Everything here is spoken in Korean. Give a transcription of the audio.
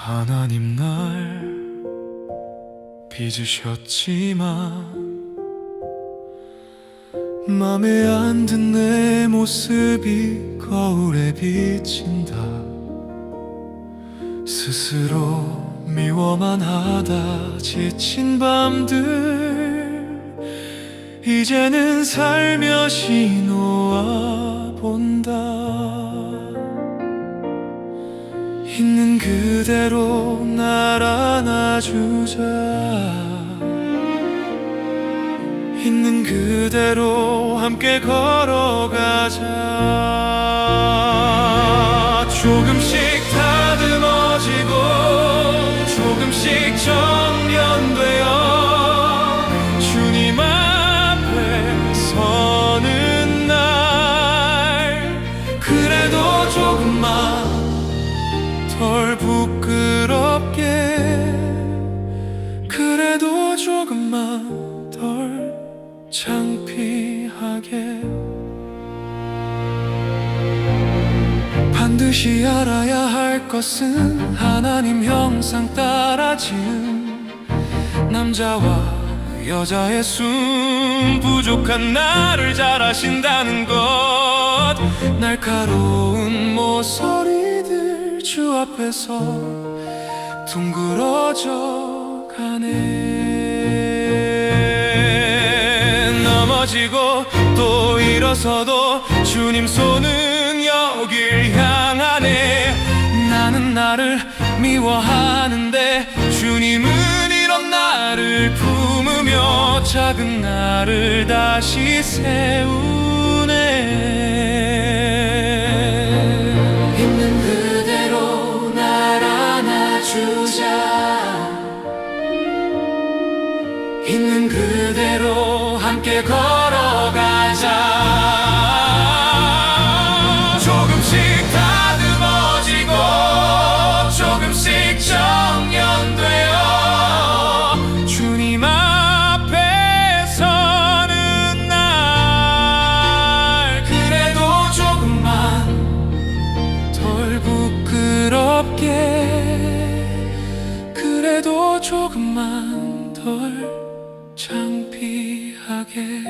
하나님 날 빚으셨지만 맘에 안 든 내 모습이 거울에 비친다. 스스로 미워만 하다 지친 밤들 이제는 살며시 놓아 본다 있는 그대로 날 안아주자. 있는 그대로 함께 걸어가자. 조금씩 다듬어지고 조금씩 정련되어 주님 앞에 서는 날 그래도 조금만 덜 부끄럽게. 그래도 조금만 덜 창피하게. 반드시 알아야 할 것은 하나님 형상 따라 지은 남자와 여자의 숨. 부족한 나를 잘 아신다는 것. 날카로운 모서리들 주 앞에서 둥그러져 가네. 넘어지고 또 일어서도 주님 손은 여길 향하네. 나는 나를 미워하는데 주님은 이런 나를 품으며 작은 나를 다시 세우 있는 그대로 함께 걸어가자. 조금씩 다듬어지고 조금씩 정연되어 주님 앞에 서는 날. 그래도 조금만 덜 부끄럽게. 그래도 조금만 덜 창피하게